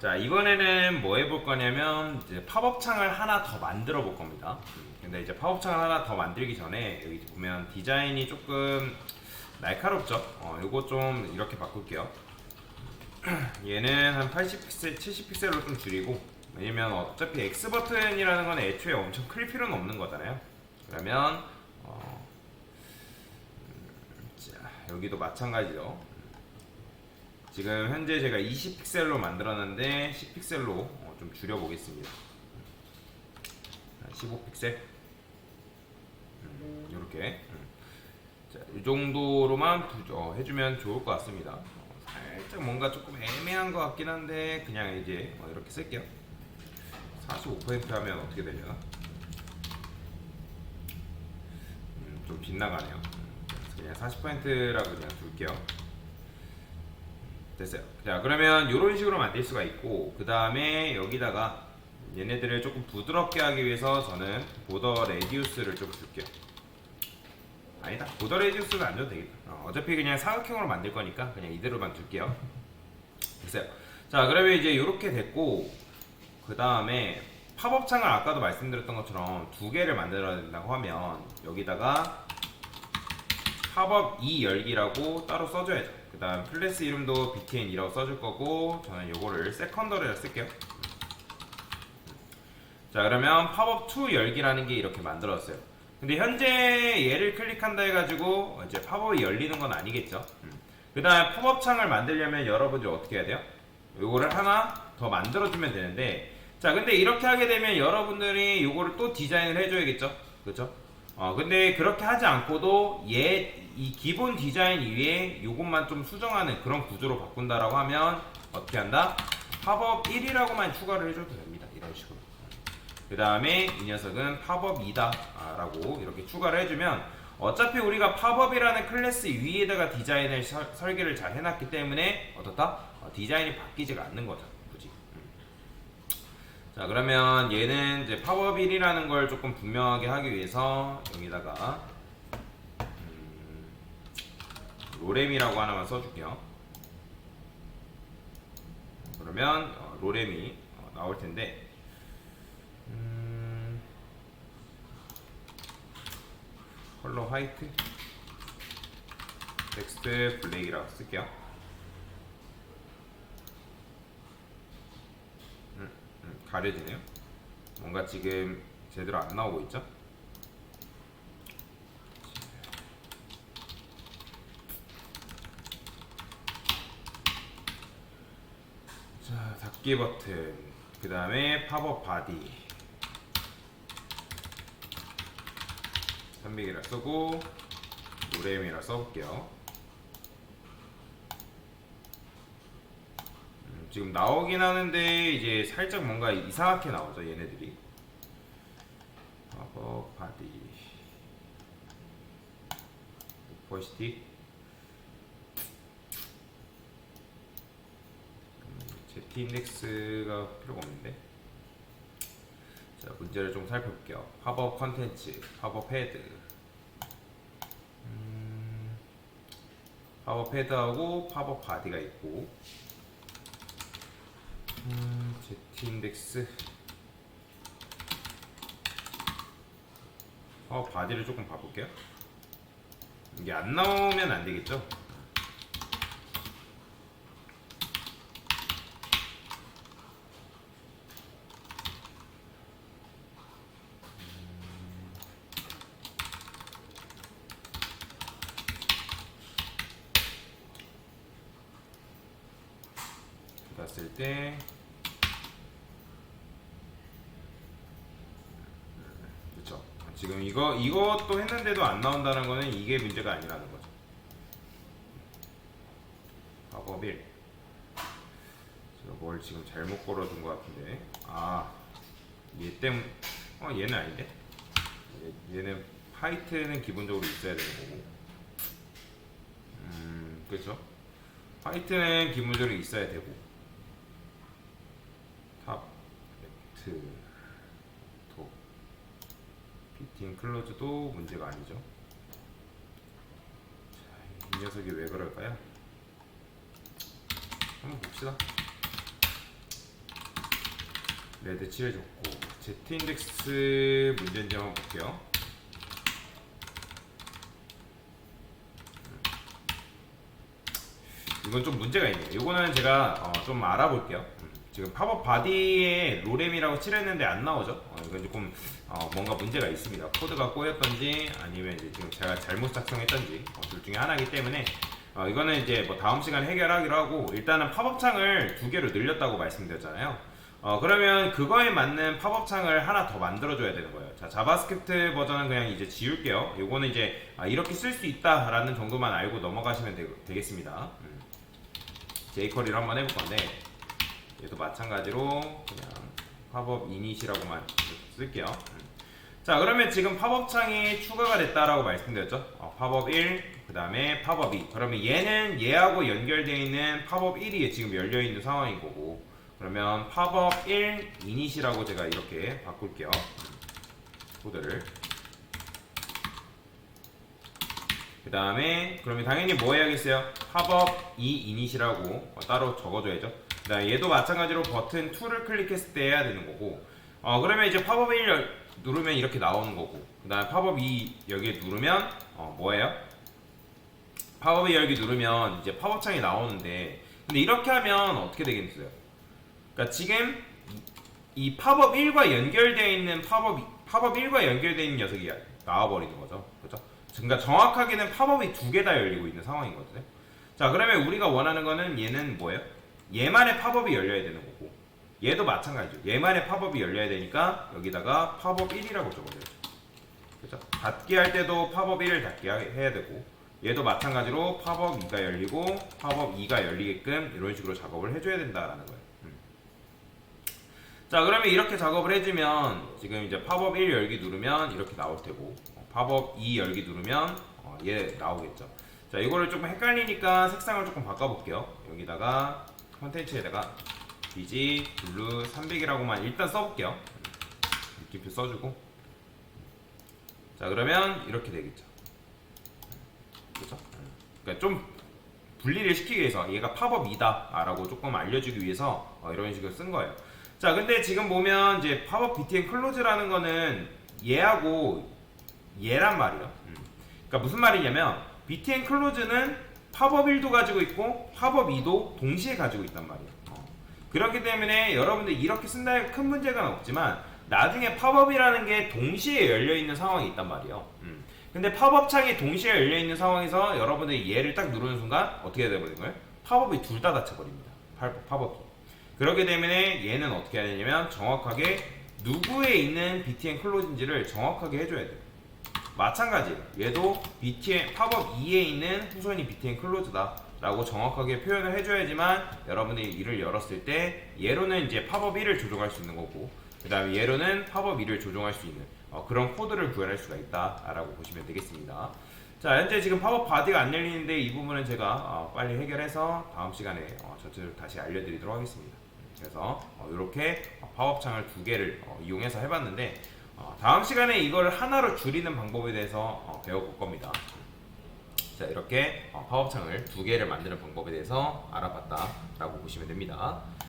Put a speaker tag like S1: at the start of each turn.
S1: 자 이번에는 뭐 해볼 거냐면 이제 팝업 창을 하나 더 만들어 볼 겁니다. 음, 근데 이제 팝업 창을 하나 더 만들기 전에 여기 보면 디자인이 조금 날카롭죠. 어, 요거 좀 이렇게 바꿀게요. 얘는 한 80픽셀, 70픽셀로 좀 줄이고 왜냐면 어차피 X 버튼이라는 건 애초에 엄청 클 필요는 없는 거잖아요. 그러면 어, 음, 자, 여기도 마찬가지죠. 지금 현재 제가 20픽셀로 만들었는데 10픽셀로 어, 좀 줄여 보겠습니다. 15픽셀 음, 이렇게 자, 이 정도로만 부- 어, 해주면 좋을 것 같습니다. 어, 살짝 뭔가 조금 애매한 것 같긴 한데 그냥 이제 어, 이렇게 쓸게요. 45% 하면 어떻게 되려나? 음, 좀 빗나가네요. 음, 그냥 40%라고 그냥 둘게요. 됐어요. 자 그러면 이런 식으로 만들 수가 있고 그 다음에 여기다가 얘네들을 조금 부드럽게 하기 위해서 저는 보더 레디우스를 좀 줄게요. 아니다. 보더 레디우스는 안 줘도 되겠다. 어, 어차피 그냥 사각형으로 만들 거니까 그냥 이대로만 둘게요. 됐어요. 자 그러면 이제 이렇게 됐고 그 다음에 팝업 창을 아까도 말씀드렸던 것처럼 두 개를 만들어야 된다고 하면 여기다가 팝업 2 열기라고 따로 써줘야죠. 그 다음 클래스 이름도 btn이라고 써줄 거고 저는 요거를 세컨더리를 쓸게요. 자 그러면 팝업 2 열기라는 게 이렇게 만들었어요. 근데 현재 얘를 클릭한다 해가지고 이제 팝업이 열리는 건 아니겠죠. 그 다음에 팝업 창을 만들려면 여러분들이 어떻게 해야 돼요? 요거를 하나 더 만들어주면 되는데 자 근데 이렇게 하게 되면 여러분들이 요거를 또 디자인을 해줘야겠죠. 그렇죠? 어 근데 그렇게 하지 않고도 얘 이 기본 디자인 위에 요것만 좀 수정하는 그런 구조로 바꾼다라고 하면 어떻게 한다? 팝업 1이라고만 추가를 해줘도 됩니다. 이런 식으로. 그 다음에 이 녀석은 팝업 2다 라고 이렇게 추가를 해주면 어차피 우리가 팝업이라는 클래스 위에다가 디자인을 설, 설계를 잘 해놨기 때문에 어떻다? 어, 디자인이 바뀌지가 않는 거죠. 자 그러면 얘는 이제 팝업 1이라는 걸 조금 분명하게 하기 위해서 여기다가 음, 로렘이라고 하나만 써줄게요. 그러면 어, 로렘이 어, 나올 텐데 음, 컬러 화이트 텍스트 블랙이라고 쓸게요 음, 음, 가려지네요? 뭔가 지금 제대로 안 나오고 있죠? 자 닫기 버튼. 그 다음에 팝업 바디. 300이라 쓰고 노래임이라 써볼게요 지금 나오긴 하는데 이제 살짝 뭔가 이상하게 나오죠 얘네들이. 팝업 바디. 포스틱 제티 인덱스가 필요가 없는데. 자 문제를 좀 살펴볼게요. 팝업 컨텐츠 팝업 헤드. 음, 팝업 헤드하고 팝업 바디가 있고 음, 제티 인덱스. 팝업 바디를 조금 봐볼게요. 이게 안 나오면 안 되겠죠 봤을 때 그렇죠. 지금 이거 이것도 했는데도 안 나온다는 거는 이게 문제가 아니라는 거죠. 팝업 1. 제가 뭘 지금 잘못 걸어둔 것 같은데. 아, 얘 때문. 어, 얘는 아닌데. 얘, 얘는 화이트는 기본적으로 있어야 되는 거고. 음, 그렇죠. 화이트는 기본적으로 있어야 되고. 탑, 레프트, 톱, 피팅 클로즈도 문제가 아니죠. 자, 이 녀석이 왜 그럴까요? 한번 봅시다. 레드 칠해줬고 Z 인덱스 문제인지 한번 볼게요. 이건 좀 문제가 있네요. 이거는 제가 어, 좀 알아볼게요. 음, 지금 팝업 바디에 로렘이라고 칠했는데 안 나오죠? 어, 이건 조금 어, 뭔가 문제가 있습니다. 코드가 꼬였던지 아니면 이제 지금 제가 잘못 작성했던지 어, 둘 중에 하나이기 때문에 어, 이거는 이제 뭐 다음 시간에 해결하기로 하고 일단은 팝업 창을 두 개로 늘렸다고 말씀드렸잖아요. 어, 그러면 그거에 맞는 팝업 창을 하나 더 만들어줘야 되는 거예요. 자, 자바스크립트 버전은 그냥 이제 지울게요. 요거는 이제 아, 이렇게 쓸 수 있다라는 정도만 알고 넘어가시면 되, 겠습니다 음. jQuery를 한번 해볼 건데 얘도 마찬가지로 그냥 팝업 이닛이라고만 쓸게요. 음. 자 그러면 지금 팝업 창이 추가가 됐다라고 말씀드렸죠. 어, 팝업 1, 그 다음에 팝업 2. 그러면 얘는 얘하고 연결되어 있는 팝업 1이 지금 열려 있는 상황인 거고. 그러면 팝업 1 이닛이라고 제가 이렇게 바꿀게요. 음. 코드를. 그 다음에 그러면 당연히 뭐 해야겠어요? 팝업 2 이닛이라고 어, 따로 적어줘야죠. 그 다음에 얘도 마찬가지로 버튼 2를 클릭했을 때 해야 되는 거고 어 그러면 이제 팝업 1 열- 누르면 이렇게 나오는 거고 그 다음에 팝업 2 여기에 누르면 어 뭐예요? 팝업 2 열기 누르면 이제 팝업 창이 나오는데 근데 이렇게 하면 어떻게 되겠어요? 그러니까 지금 이, 이 팝업 1과 연결되어 있는 팝업 이- 팝업 1과 연결되어 있는 녀석이 나와버리는 거죠. 그렇죠? 그러니까 정확하게는 팝업이 두 개 다 열리고 있는 상황이거든요. 자, 그러면 우리가 원하는 거는 얘는 뭐예요? 얘만의 팝업이 열려야 되는 거고, 얘도 마찬가지죠. 얘만의 팝업이 열려야 되니까 여기다가 팝업 1이라고 적어줘야죠. 그렇죠? 닫기 할 때도 팝업 1을 닫게 하- 해야 되고, 얘도 마찬가지로 팝업 2가 열리고, 팝업 2가 열리게끔 이런 식으로 작업을 해줘야 된다라는 거예요. 음. 자, 그러면 이렇게 작업을 해주면 지금 이제 팝업 1 열기 누르면 이렇게 나올 테고, 어, 팝업 2 열기 누르면 어, 얘 나오겠죠. 자, 이거를 조금 헷갈리니까 색상을 조금 바꿔볼게요. 여기다가 컨텐츠에다가 비지 블루 300이라고만 일단 써볼게요. 느낌표 써주고. 자, 그러면 이렇게 되겠죠. 그렇죠? 그러니까 좀 분리를 시키기 위해서 얘가 팝업 2다라고 조금 알려주기 위해서 어, 이런 식으로 쓴 거예요. 자, 근데 지금 보면 이제 팝업 BTN 클로즈라는 거는 얘하고 얘란 말이에요. 음. 그러니까 무슨 말이냐면 BTN 클로즈는 팝업 1도 가지고 있고 팝업 2도 동시에 가지고 있단 말이에요. 어. 그렇기 때문에 여러분들 이렇게 쓴다면 큰 문제가 없지만 나중에 팝업이라는 게 동시에 열려 있는 상황이 있단 말이에요. 음. 근데 팝업 창이 동시에 열려 있는 상황에서 여러분들이 얘를 딱 누르는 순간 어떻게 되버리는 거예요? 팝업이 둘 다 닫혀버립니다. 파- 팝업이. 그렇기 때문에 얘는 어떻게 해야 되냐면 정확하게 누구에 있는 BTN 클로즈인지를 정확하게 해줘야 돼요. 마찬가지예요. 얘도 BTN 팝업 2에 있는 후손이 BTN 클로즈다. 라고 정확하게 표현을 해줘야지만 여러분들이 이를 열었을 때 얘로는 이제 팝업 1을 조종할 수 있는 거고 그 다음에 얘로는 팝업 2를 조종할 수 있는 어, 그런 코드를 구현할 수가 있다 라고 보시면 되겠습니다. 자 현재 지금 팝업 바디가 안 열리는데 이 부분은 제가 어, 빨리 해결해서 다음 시간에 어, 저쪽으로 다시 알려드리도록 하겠습니다. 그래서 이렇게 팝업 창을 두 개를 어, 이용해서 해봤는데 어, 다음 시간에 이걸 하나로 줄이는 방법에 대해서 어, 배워볼 겁니다. 자 이렇게 어, 파워창을 두 개를 만드는 방법에 대해서 알아봤다라고 보시면 됩니다.